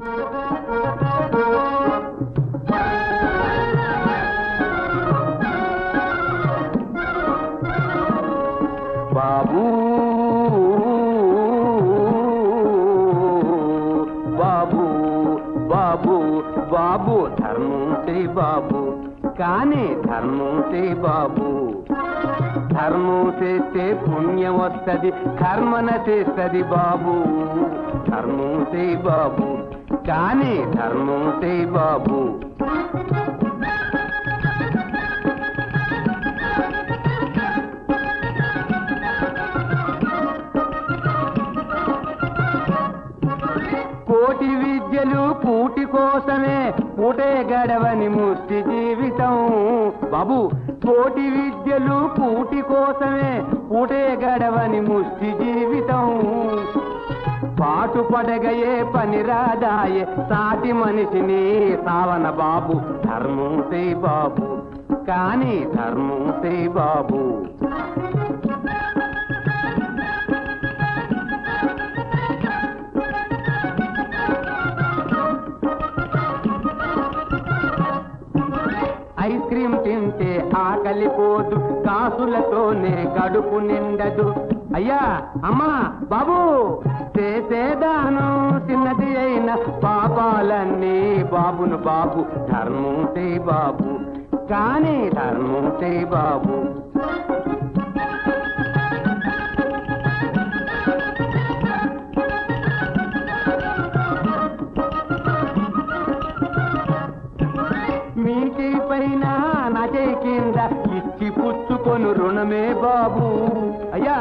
బాబూ బాబు బాబు బాబు ధర్మం బాబు కానీ ధర్మం బాబు. ధర్మం చేస్తే పుణ్యం వస్తుంది కర్మన చేస్తుంది బాబు. ధర్మం చేయి బాబు. కానీ ధర్మం బాబు. కోటి విద్యలు కూటి కోసమే పూటే గడవని ముష్టి జీవితం. బాబు కోటి విద్యలు కూటి కోసమే పూటే గడవని ముష్టి జీవితం. పాటు పడగయే పని రాదాయే సాటి మనిషిని సావన బాబు. ధర్మం సే బాబు. కానీ ధర్మం సే బాబు. ఐస్ క్రీమ్ తింటే ఆకలిపోదు కాసులతోనే కడుపు నిండదు. అయ్యా అమ్మా బాబు. చేసేదానం చిన్నది అయిన పాపాలన్నీ బాబును బాబు ధర్మం చేయి బాబు. కానీ ధర్మం చేయి బాబు. మీకి పైన నజే కింద ఇచ్చి పుచ్చుకొను రుణమే బాబు. అయ్యా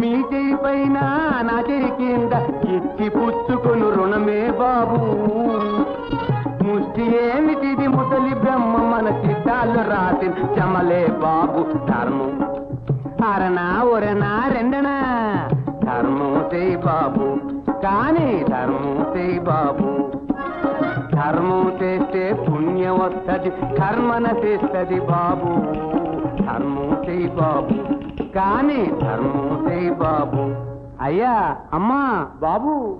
మీ చేయి పైన నజే కింద ఎత్తి పుచ్చుకును రుణమే బాబు. ముష్టి ఏమిటిది ముసలి బ్రహ్మ మన చిట్టాలు రాసి చమలే బాబు. ధర్మం. అరనా ఒరనా రెండనా ధర్మం చేయి బాబు. కానీ ధర్మం చేయి బాబు. ధర్మం చేస్తే పుణ్యం వస్తుంది కర్మన చేస్తుంది బాబు. ధర్మం చేయి బాబు. కానీ ధర్మం బాబు. అయ్యా అమ్మా బాబు.